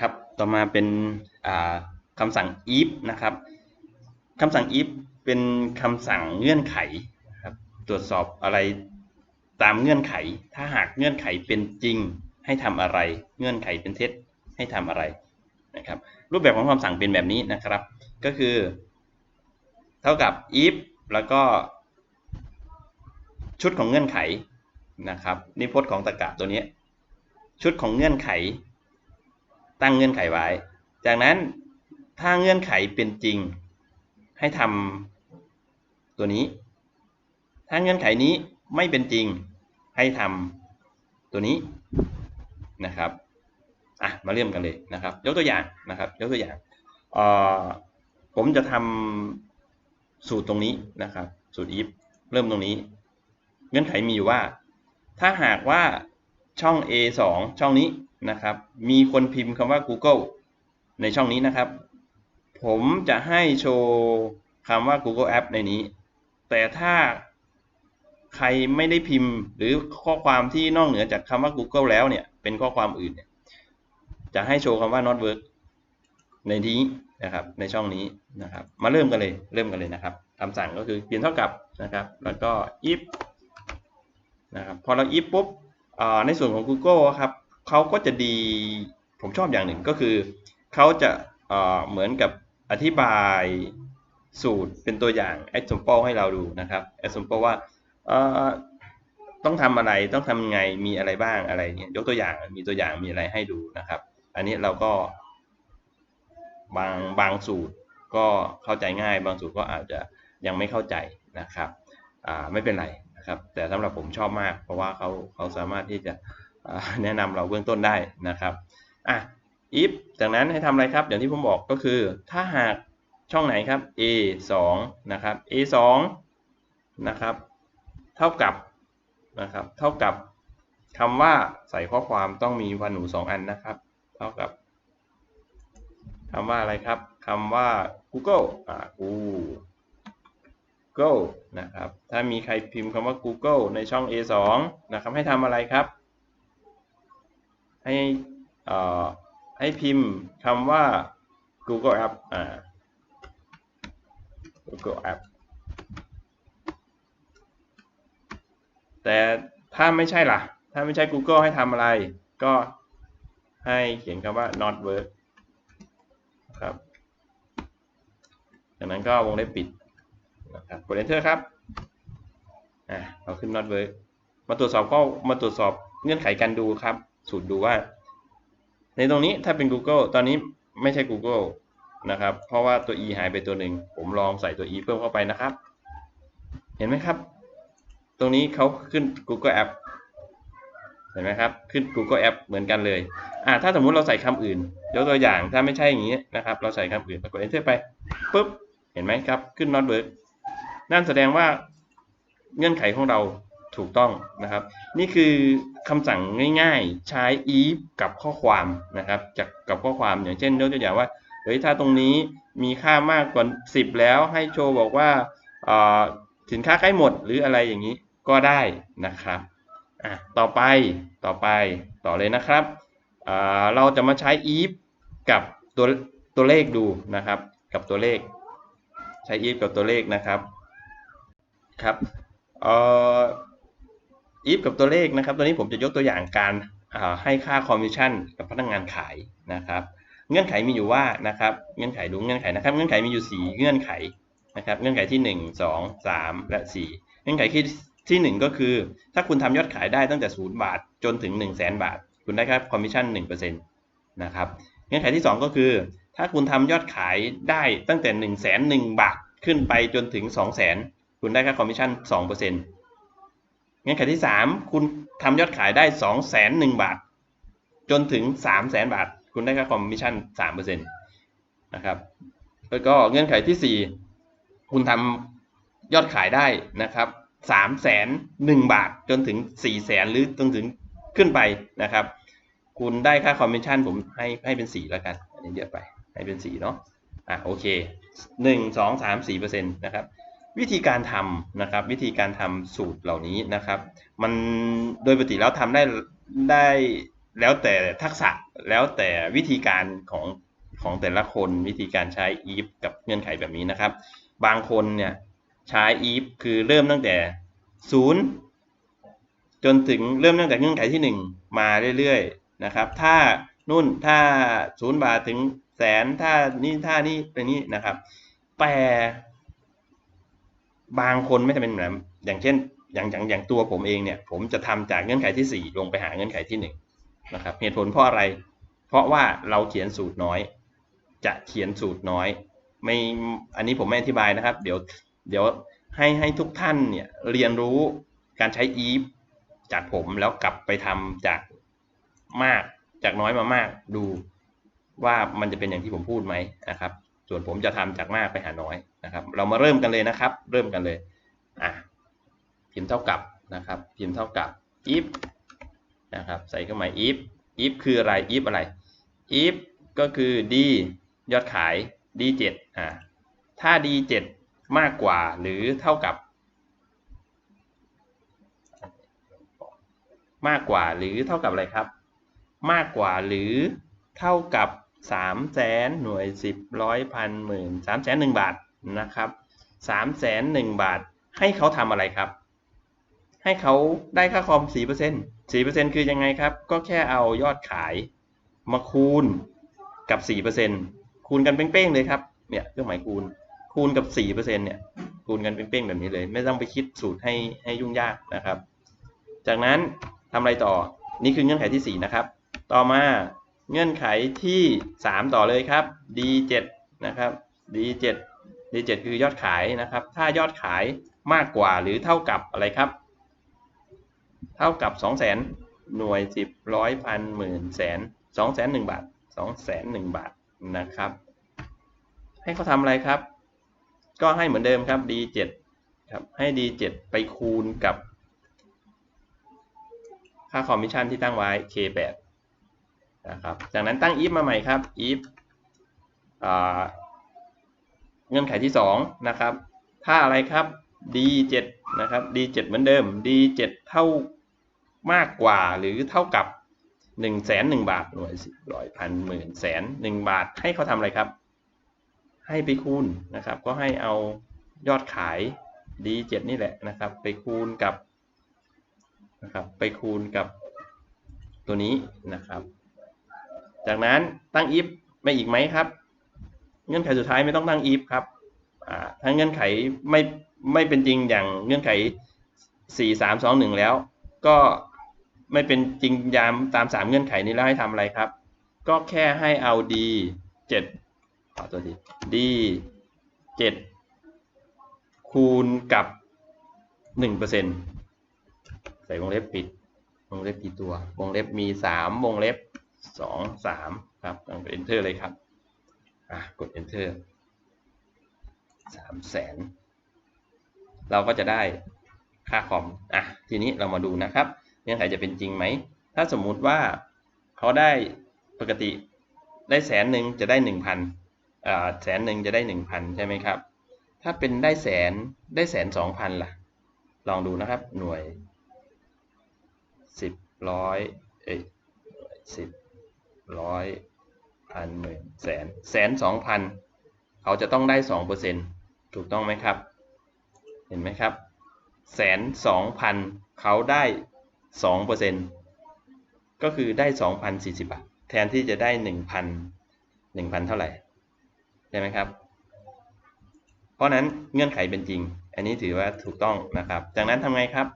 ครับต่อมาเป็นอ่าคำสั่ง if นะครับคำสั่ง if เป็นคำสั่งเงื่อนไขครับตรวจสอบอะไรตามเงื่อนไข ถ้าหากเงื่อนไขเป็นจริงให้ทำอะไร เงื่อนไขเป็นเท็จให้ทำอะไรนะครับรูปแบบของคำสั่งเป็นแบบนี้นะครับ ก็คือ เท่ากับ if แล้วก็ ชุดของเงื่อนไขนะครับนิพจน์ของตรรกะตัวนี้ ชุดของเงื่อนไข ตั้งเงื่อนไขไว้ จากนั้นถ้าเงื่อนไขเป็นจริง ให้ทำตัวนี้ ถ้าเงื่อนไขนี้ไม่เป็นจริง ให้ทำตัวนี้นะครับอะมาเริ่มกันเลยนะครับ ยกตัวอย่างนะครับ ยกตัวอย่างเอ่อผมจะทำสูตรตรงนี้นะครับ สูตร if เริ่มตรงนี้ เงื่อนไขมีอยู่ว่า ถ้าหากว่าช่อง A2 ช่องนี้ นะครับ มีคนพิมพ์คำว่า Google ในช่องนี้นะครับ ผมจะให้โชว์คำว่า Google App ในนี้ แต่ถ้าใครไม่ได้พิมพ์ หรือข้อความที่นอกเหนือจากคำว่า Google แล้วเนี่ย เป็นข้อความอื่นเนี่ย จะให้โชว์คำว่า not work ในนี้นะครับ ในช่องนี้นะครับ มาเริ่มกันเลย เริ่มกันเลยนะครับคำสั่งก็คือเปลี่ยนเท่ากับนะครับ แล้วก็ if นะครับ พอเรา if ปุ๊บในส่วนของ Google ครับ เขาก็จะดี ผมชอบอย่างหนึ่งก็คือเขาจะเหมือนกับอธิบายสูตรเป็นตัวอย่าง example ให้เราดูนะครับ example ว่าต้องทำอะไรต้องทำไงมีอะไรบ้างอะไรเนี่ยยกตัวอย่างมีตัวอย่างมีอะไรให้ดูนะครับ อันนี้เราก็ บางบางสูตรก็เข้าใจง่าย บางสูตรก็อาจจะยังไม่เข้าใจนะครับไม่เป็นไรนะครับ แต่สำหรับผมชอบมาก เพราะว่าเขาเขาสามารถที่จะ แนะนำเราเบื้องต้นได้นะครับอะ if จากนั้นให้ทำอะไรครับ อย่างที่ผมบอกก็คือ ถ้าหากช่องไหนครับ a 2นะครับ a 2นะครับเท่ากับนะครับเท่ากับคำว่าใส่ข้อความต้องมีวันหนูสองอันนะครับ เท่ากับคำว่าอะไรครับคำว่า Google อ่า Google นะครับ ถ้ามีใครพิมพ์คำว่า Google ในช่อง A2 นะครับ ให้ทำอะไรครับ ให้ให้พิมพ์คำว่า Google App อ่า Google App แต่ถ้าไม่ใช่ล่ะ ถ้าไม่ใช่ Google ให้ทำอะไร ก็ให้เขียนคำว่า not work ครับ จากนั้นก็วงเล็บปิดนะครับกด enter ครับ อ่าเราขึ้น not work มาตรวจสอบข้อมาตรวจสอบเงื่อนไขการดูครับ สูตรดูว่า ในตรงนี้ถ้าเป็น Google ตอนนี้ไม่ใช่ Google นะครับ เพราะว่าตัว e หายไปตัวหนึ่ง ผมลองใส่ตัว e เพิ่มเข้าไปนะครับ เห็นไหมครับ ตรงนี้เขาขึ้น Google App เห็นไหมครับ ขึ้น Google App เหมือนกันเลย อ่า ถ้าสมมุติเราใส่คำอื่น ยกตัวอย่าง ถ้าไม่ใช่อย่างนี้นะครับ เราใส่คำอื่นกด enter ไป ปุ๊บ เห็นไหมครับ ขึ้น not work นั่นแสดงว่าเงื่อนไขของเรา ถูกต้องนะครับ นี่คือคำสั่งง่ายๆ ใช้ if กับข้อความนะครับจากกับข้อความอย่างเช่นยกตัวอย่างว่าเฮ้ยถ้าตรงนี้มีค่ามากกว่า 10 แล้วให้โชว์บอกว่าสินค้าใกล้หมดหรืออะไรอย่างนี้ก็ได้นะครับอะต่อไปต่อไปต่อเลยนะครับเราจะมาใช้ if กับตัวตัวเลขดูนะครับ กับตัวเลข ใช้ if กับตัวเลขนะครับครับเอ่อ if กับตัวเลขนะครับ ตัวนี้ผมจะยกตัวอย่างการให้ค่าคอมมิชชั่นกับพนักงงานขายนะครับ เงื่อนไขมีอยู่ว่านะครับ เงื่อนไขดูเงื่อนไขนะครับ เงื่อนไขมีอยู่ 4 เงื่อนไขนะครับ เงื่อนไขที่ 1 2 3 และ 4 เงื่อนไขที่ที่ 1 ก็คือ ถ้าคุณทำยอดขายได้ตั้งแต่ 0 บาทจนถึง 1 0 0 0 0แบาท คุณได้ค่าคอมมิชชั่น1%นะครับ เงื่อนไขที่ 2 ก็คือ ถ้าคุณทำยอดขายได้ตั้งแต่ 1 0 0 0 0 0 บาทขึ้นไปจนถึง 2 0 0 0 0 0 คุณได้ค่าคอมมิชชั่น2% เงื่อนไขที่ 3 คุณทำยอดขายได้2 0 0 0 0 0บาท จนถึง3 0 0 0 0 0บาท คุณได้ค่าคอมมิชชั่น3%นต์นะครับแล้วก็เงื่อนไขที่ 4 คุณทำยอดขายได้นะครับ3 0 0 0 0 1บาทจนถึง4 0 0 0 0 0หรือจนถึงขึ้นไปนะครับ คุณได้ค่าคอมมิชชั่นผมให้ให้เป็น4แล้วกัน อันนี้เยอะไปให้เป็น4เนาะอะโอเค1 2 3 4เปอร์เซ็นต์นะครับ วิธีการทำนะครับ วิธีการทำสูตรเหล่านี้นะครับ มันโดยปกติแล้วทำได้ได้แล้วแต่ทักษะแล้วแต่วิธีการของของแต่ละคนวิธีการใช้ if กับเงื่อนไขแบบนี้นะครับ บางคนเนี่ยใช้ if คือเริ่มตั้งแต่ศูนย์จนถึงเริ่มตั้งแต่เงื่อนไขที่หนึ่งมาเรื่อยๆนะครับ ถ้านุ่นถ้าศูนย์บาทถึงแสนถ้านี่ถ้านี่เป็นนี้นะครับ แต่ บางคนไม่จำเป็นแบบอย่างเช่น อย่างอย่างอย่างตัวผมเองเนี่ย ผมจะทำจากเงื่อนไขที่สี่ลงไปหาเงื่อนไขที่หนึ่งนะครับเหตุผลเพราะอะไร เพราะว่าเราเขียนสูตรน้อย จะเขียนสูตรน้อย ไม่อันนี้ผมไม่อธิบายนะครับ เดี๋ยวเดี๋ยวให้ให้ทุกท่านเนี่ยเรียนรู้การใช้ if จากผมแล้วกลับไปทำจากมากจากน้อยมามากดูว่ามันจะเป็นอย่างที่ผมพูดไหมนะครับ ส่วนผมจะทำจากมากไปหาน้อยนะครับ เรามาเริ่มกันเลยนะครับ เริ่มกันเลยอะพิมพ์เท่ากับนะครับ พิมพ์เท่ากับ if นะครับ ใส่เครื่องหมาย if if คืออะไร if อะไร if ก็คือ d ยอดขาย d 7 อ่าถ้า d 7 มากกว่าหรือเท่ากับ มากกว่าหรือเท่ากับอะไรครับ มากกว่าหรือเท่ากับ สามแสนหน่วยสิบร้อยพันหมื่นสามแสนหนึ่งบาทนะครับสามแสนหนึ่งบาท ให้เขาทำอะไรครับ ให้เขาได้ค่าคอมสี่เปอร์เซ็นต์สี่เปอร์เซ็นต์คือยังไงครับ ก็แค่เอายอดขายมาคูณกับสี่เปอร์เซ็นต์คูณกันเป้งๆเลยครับ เนี่ยเครื่องหมายคูณ คูณกับสี่เปอร์เซ็นต์เนี่ย คูณกันเป้งๆแบบนี้เลย ไม่ต้องไปคิดสูตรให้ให้ยุ่งยากนะครับ จากนั้นทำอะไรต่อ นี่คือเงื่อนไขที่4นะครับ ต่อมา เงื่อนไขที่ 3 ต่อเลยครับ D7 นะครับ D7 D7 คือยอดขายนะครับ ถ้ายอดขายมากกว่าหรือเท่ากับอะไรครับ เท่ากับ 2 0 0 0 0 0หน่วย 10ร้อยพันหมื่นแสน2 0 0 0 0 1บาท2 0 0 0 0 1บาทนะครับ ให้เขาทำอะไรครับ ก็ให้เหมือนเดิมครับ D7 ครับให้ D7 ไปคูณกับค่าคอมมิชชั่นที่ตั้งไว้ K8 นะครับจากนั้นตั้ง if มาใหม่ครับ if เงื่อนไขที่2นะครับถ้าอะไรครับ D7 นะครับ D7 เหมือนเดิม D7 เท่ามากกว่าหรือเท่ากับ1นึ่งแสนหนึ่งบาทหน่วยสิบร้อยพันหมื่นแสนหนึ่งบาทให้เขาทำอะไรครับ ให้ไปคูณนะครับ ก็ให้เอายอดขาย D7 นี่แหละนะครับ ไปคูณกับนะครับไปคูณกับตัวนี้นะครับ จากนั้นตั้ง if ไม่อีกไหมครับ เงื่อนไขสุดท้ายไม่ต้องตั้ง if ครับถ้าเงื่อนไขไม่ไม่เป็นจริงอย่างเงื่อนไข 4 3 2 1 แล้ว ก็ไม่เป็นจริงยามตาม 3 เงื่อนไขนี้แล้วให้ทำอะไรครับ ก็แค่ให้เอา d 7ขอตัวที d 7คูณกับ 1%ใส่วงเล็บปิด วงเล็บกี่ตัว วงเล็บมี 3 วงเล็บ 2 3ครับกด enter เลยครับอะกด enter 3แสนเราก็จะได้ค่าคอมอะทีนี้เรามาดูนะครับเงื่อนไขจะเป็นจริงไหม ถ้าสมมุติว่าเขาได้ปกติได้แสนหนึ่งจะได้หนึ่งพันอ่าแสนหนึ่งจะได้หนึ่งพันใช่ไหมครับ ถ้าเป็นได้แสนได้แสนสองพันล่ะ ลองดูนะครับหน่วยสิบร้อยเอ้ยสิบ ร้อยพันหมื่นแสนแสนสองพันเขาจะต้องได้สองเปอร์เซ็นถูกต้องไหมครับ เห็นไหมครับแสนสองพันเขาได้สองเปอร์เซ็นก็คือได้สองพันสี่สิบาทแทนที่จะได้หนึ่งพันหนึ่งพันเท่าไหร่ใช่ไหมครับ เพราะนั้นเงื่อนไขเป็นจริง อันนี้ถือว่าถูกต้องนะครับ จากนั้นทำไงครับ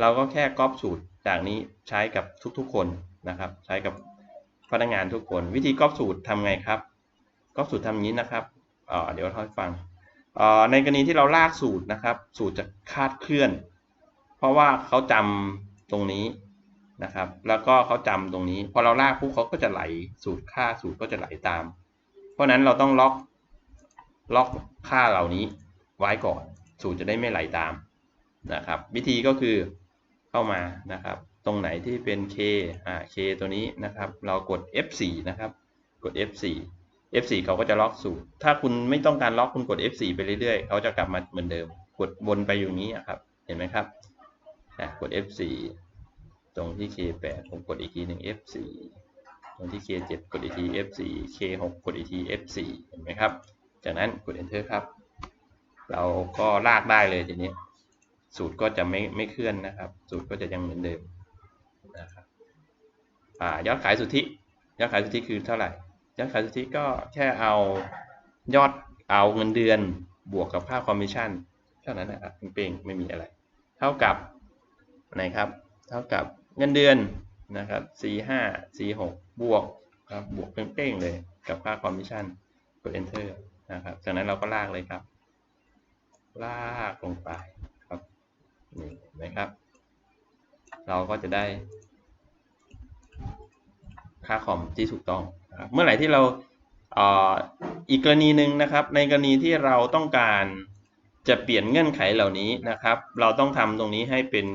เราก็แค่ก๊อปสูตรจากนี้ใช้กับทุกๆคนนะครับ ใช้กับ พนักงานทุกคน วิธีก๊อปสูตรทำไงครับก๊อปสูตรทำอย่างนี้นะครับเดี๋ยวเราฟังในกรณีที่เราลากสูตรนะครับ สูตรจะคาดเคลื่อน เพราะว่าเขาจำตรงนี้นะครับ แล้วก็เขาจำตรงนี้ พอเราลากปุ๊บเขาก็จะไหลสูตรค่าสูตรก็จะไหลตาม เพราะนั้นเราต้องล็อกล็อกค่าเหล่านี้ไว้ก่อน สูตรจะได้ไม่ไหลตามนะครับ วิธีก็คือเข้ามานะครับ ตรงไหนที่เป็น k อ่า k ตัวนี้นะครับ เรากด F4 นะครับ กด F4 F4 เขาก็จะล็อกสูตร ถ้าคุณไม่ต้องการล็อกคุณกด F4 ไปเรื่อยๆ เขาจะกลับมาเหมือนเดิม กดวนไปอยู่นี้ครับ เห็นไหมครับกด F4 ตรงที่ K8 ผมกดอีกทีหนึ่ง F4 ตรงที่ K7 กดอีกที F4 K6 กดอีกที F4 เห็นไหมครับ จากนั้นกด Enter ครับ เราก็ลากได้เลยทีนี้ สูตรก็จะไม่ไม่เคลื่อนนะครับ สูตรก็จะยังเหมือนเดิม ยอดขายสุทธิยอดขายสุทธิคือเท่าไหร่ยอดขายสุทธิก็แค่เอายอดเอาเงินเดือนบวกกับค่าคอมมิชชั่นเท่านั้นนะครับเป้งไม่มีอะไร เท่ากับไหนครับ เท่ากับเงินเดือนนะครับ C5 C6 บวกครับบวกเป้งๆเลยกับค่าคอมมิชชั่นกด enter นะครับ จากนั้นเราก็ลากเลยครับ ลากลงไปครับนี่นไหมครับ เราก็จะได้ ค่าคอมที่ถูกต้องนะครับเมื่อไหร่ที่เราอีกกรณีหนึ่งนะครับ ในกรณีที่เราต้องการจะเปลี่ยนเงื่อนไขเหล่านี้นะครับ เราต้องทำตรงนี้ให้เป็น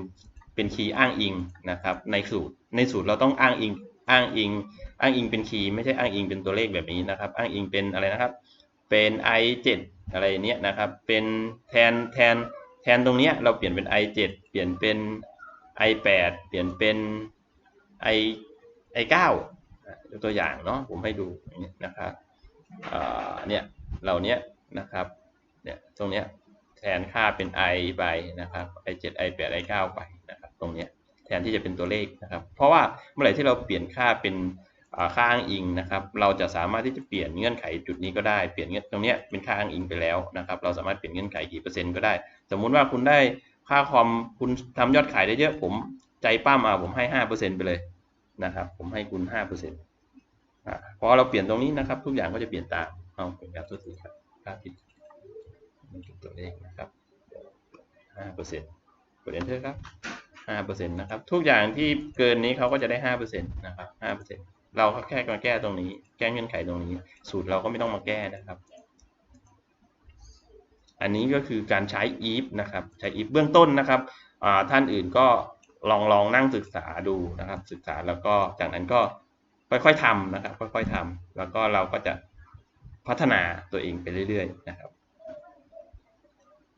เป็นคีย์อ้างอิงนะครับในสูตรในสูตรเราต้องอ้างอิงอ้างอิง อ้างอิงเป็นคีย์ไม่ใช่อ้างอิงเป็นตัวเลขแบบนี้นะครับ อ้างอิงเป็นอะไรนะครับ เป็น i7 อะไรเนี้ยนะครับ เป็นแทนแทนแทนตรงเนี้ยเราเปลี่ยนเป็น i7 เปลี่ยนเป็น i8 เปลี่ยนเป็น i i9 ยกตัวอย่างเนาะผมให้ดูอย่างนี้นะครับเนี่ยเหล่านี้นะครับเนี่ยตรงเนี้ยแทนค่าเป็น i ไปนะครับ i7 i8 i9 ไปนะครับตรงเนี้ยแทนที่จะเป็นตัวเลขนะครับ เพราะว่าเมื่อไหร่ที่เราเปลี่ยนค่าเป็นค่าอ้างอิงนะครับ เราจะสามารถที่จะเปลี่ยนเงื่อนไขจุดนี้ก็ได้เปลี่ยนเงื่อนตรงเนี้ยเป็นค่าอ้างอิงไปแล้วนะครับ เราสามารถเปลี่ยนเงื่อนไขกี่เปอร์เซ็นต์ก็ได้ สมมุติว่าคุณได้ค่าคอมคุณทำยอดขายได้เยอะผมใจปั้มาผมให้ห้าเปอร์เซ็นต์ไปเลยนะครับ ผมให้คุณห้าเปอร์เซ็นต์ พอเราเปลี่ยนตรงนี้นะครับ ทุกอย่างก็จะเปลี่ยนตามเอาเป็นครับตัวทีครับค่าผิดมันเป็นตัวเลขนะครับห้าเปอร์เซ็นต์กด enter ครับห้าเปอร์เซ็นต์นะครับ ทุกอย่างที่เกินนี้เขาก็จะได้ห้าเปอร์เซ็นต์นะครับห้าเปอร์เซ็นต์เราก็แค่มาแก้ตรงนี้ แก้เงื่อนไขตรงนี้ สูตรเราก็ไม่ต้องมาแก้นะครับ อันนี้ก็คือการใช้ if นะครับ ใช้ if เบื้องต้นนะครับ ท่านอื่นก็ลองลองนั่งศึกษาดูนะครับ ศึกษาแล้วก็จากนั้นก็ ค่อยๆทำนะครับ ค่อยๆทำแล้วก็เราก็จะพัฒนาตัวเองไปเรื่อยๆนะครับ